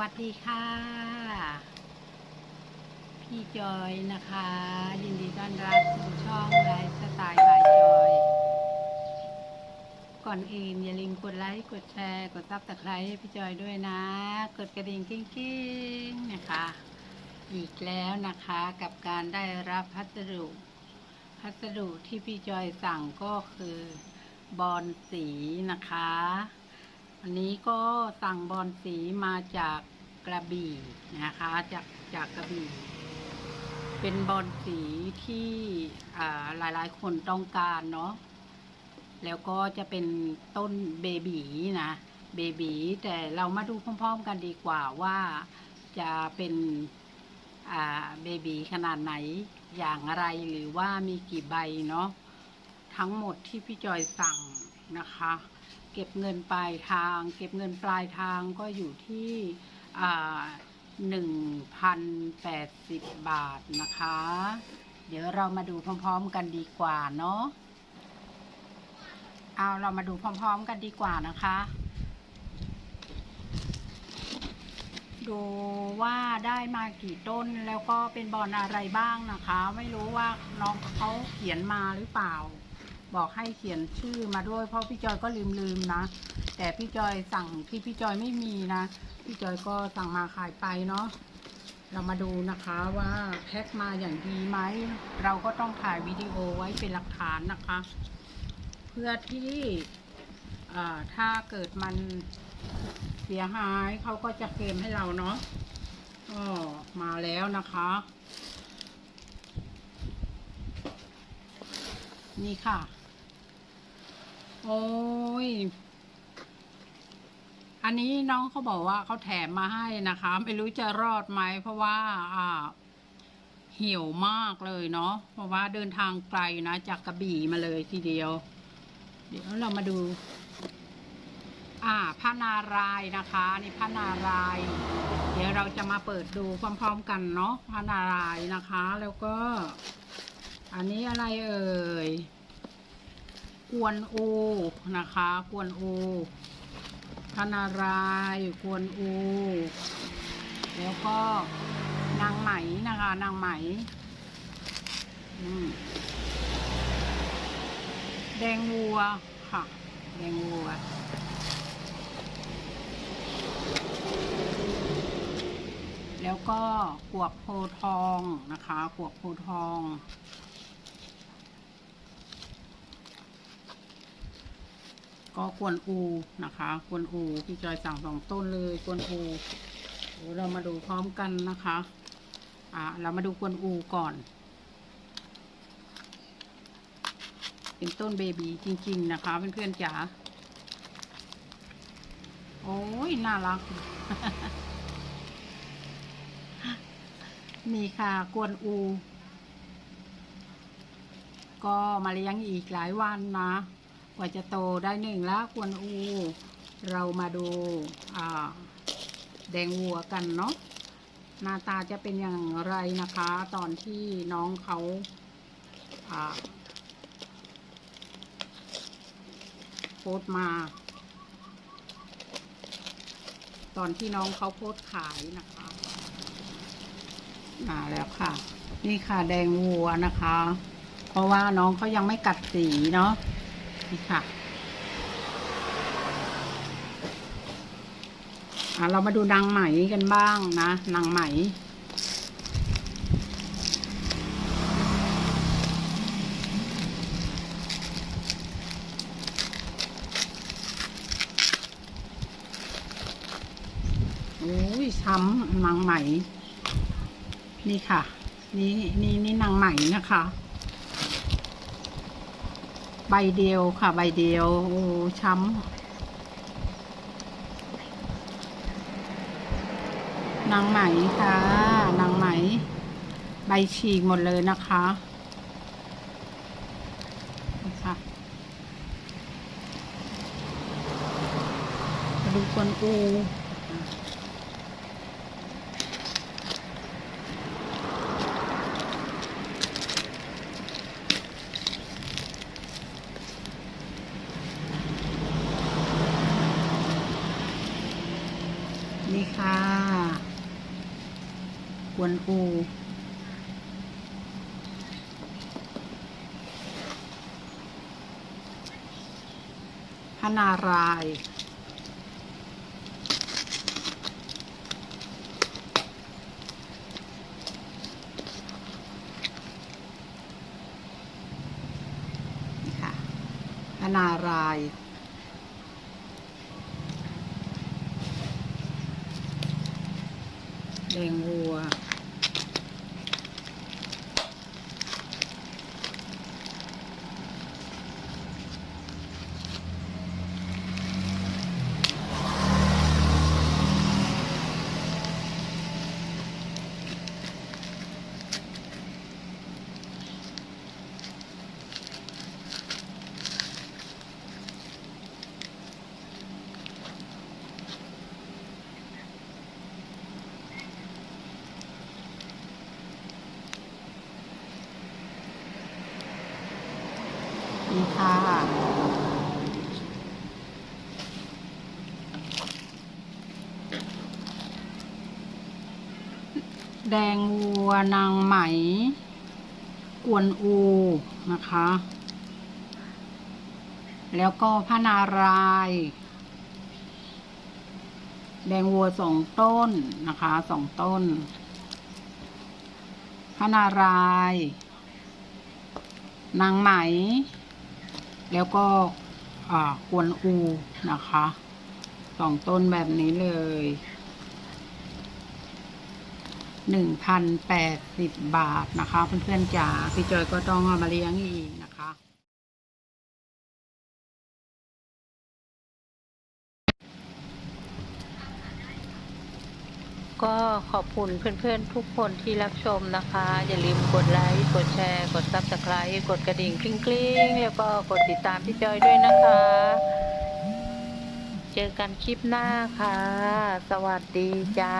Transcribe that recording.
วัสดีค่ะ พี่จอยนะคะ ยินดีต้อนรับสู่ช่องไลฟ์สไตล์บายจอย ก่อนอื่นอย่าลืมกดไลค์ กดแชร์ กดซับสไครต์ให้พี่จอยด้วยนะ กดกระดิ่งกิ้งๆนะคะ อีกแล้วนะคะกับการได้รับพัสดุ พัสดุที่พี่จอยสั่งก็คือบอลสีนะคะ อันนี้ก็สั่งบอลสีมาจากกระบี่นะคะ จากจากกระบี่ เป็นบอลสีที่อ่ายหลายคนต้องการเนาะแล้วก็จะเป็นต้นเบบีนะเบบีแต่เรามาดูพร้อมๆกันดีกว่าว่าจะเป็นเบบีขนาดไหนอย่างไรหรือว่ามีกี่ใบเนาะทั้งหมดที่พี่จอยสั่งนะคะ เก็บเงินปลายทาง เก็บเงินปลายทางก็อยู่ที่หนึ่งพันแปดสิบบาทนะคะ เดี๋ยวเรามาดูพร้อมๆกันดีกว่าเนาะเอาเรามาดูพร้อมๆกันดีกว่านะคะ ดูว่าได้มากี่ต้นแล้วก็เป็นบอลอะไรบ้างนะคะ ไม่รู้ว่าน้องเขาเขียนมาหรือเปล่า บอกให้เขียนชื่อมาด้วยเพราะพี่จอยก็ลืมๆนะ แต่พี่จอยสั่งที่พี่จอยไม่มีนะ พี่จอยก็สั่งมาขายไปเนาะเรามาดูนะคะว่าแพ็คมาอย่างดีไหม เราก็ต้องถ่ายวิดีโอไว้เป็นหลักฐานนะคะ เพื่อที่ถ้าเกิดมันเสียหายเขาก็จะเคลมให้เราเนาะก็มาแล้วนะคะ นี่ค่ะ โอ้ย อันนี้น้องเขาบอกว่าเขาแถมมาให้นะคะ ไม่รู้จะรอดไหมเพราะว่า อ่าเหี่ยวมากเลยเนาะเพราะว่าเดินทางไกลนะจากกระบี่มาเลยทีเดียว เดี๋ยวเรามาดู อ่าพระนารายนะคะ นี่พระนาราย เดี๋ยวเราจะมาเปิดดูพร้อมๆกันเนาะพระนารายนะคะ แล้วก็ อันนี้อะไรเอ่ย กวนโอนะคะ กวนโอูพระนารายกวนโอแล้วก็นางไหมนะคะ นางไหมแดงวัวค่ะ แดงวัว แล้วก็กวกโพทองนะคะ กวกโพทอง ก็กวนอูนะคะกวนอูพี่จอยสั่งสองต้นเลยกวนอูเดี๋ยวเรามาดูพร้อมกันนะคะอ่าเรามาดูกวนอูก่อน เป็นต้นเบบีจริง ๆ นะคะเพื่อนๆจ๋าโอ้ยน่ารัก นี่ค่ะกวนอู ก็มาเลี้ยงอีกหลายวันนะ กว่าจะโตได้หนึ่งแล้วกวนอู เรามาดูแดงวัวกันเนาะหน้าตาจะเป็นอย่างไรนะคะ ตอนที่น้องเขาโพสมา ตอนที่น้องเขาโพสขายนะคะมาแล้วค่ะ นี่ค่ะแดงวัวนะคะ เพราะว่าน้องเขายังไม่กัดสีเนาะีค่ะอะเรามาดูนางไหมกันบ้างนะ นางไหม โอ้ยช้ำนางไหม นี่ค่ะ นี่นี่นี่นางไหมนะคะ ใบเดียวค่ะ ใบเดียว โอ้ ช้ำนางไหมค่ะนางไหม ใบฉีกหมดเลยนะคะค่ะดูกวนอู นี่ค่ะวนอูพนารายนี่ค่ะพนาราย แดงวัว นี่ค่ะ แดงวัวนางไหม กวนอูนะคะ แล้วก็พระนาราย แดงวัวสองต้นนะคะสองต้น พระนาราย นางไหม แล้วก็อ่ากวนอูนะคะสองต้นแบบนี้เลย หนึ่งพันแปดสิบบาทนะคะ เพื่อนๆจ๋าพี่จอยก็ต้องเอามาเลี้ยงอีกนะคะ ก็ขอบคุณเพื่อนๆทุกคนที่รับชมนะคะ อย่าลืมกดไลค์กดแชร์ กดซับสไคร b ์กดกระดิ่งกริ๊งๆ แล้วก็กดติดตามพี่จอยด้วยนะคะ เจอกันคลิปหน้าค่ะ สวัสดีจ้า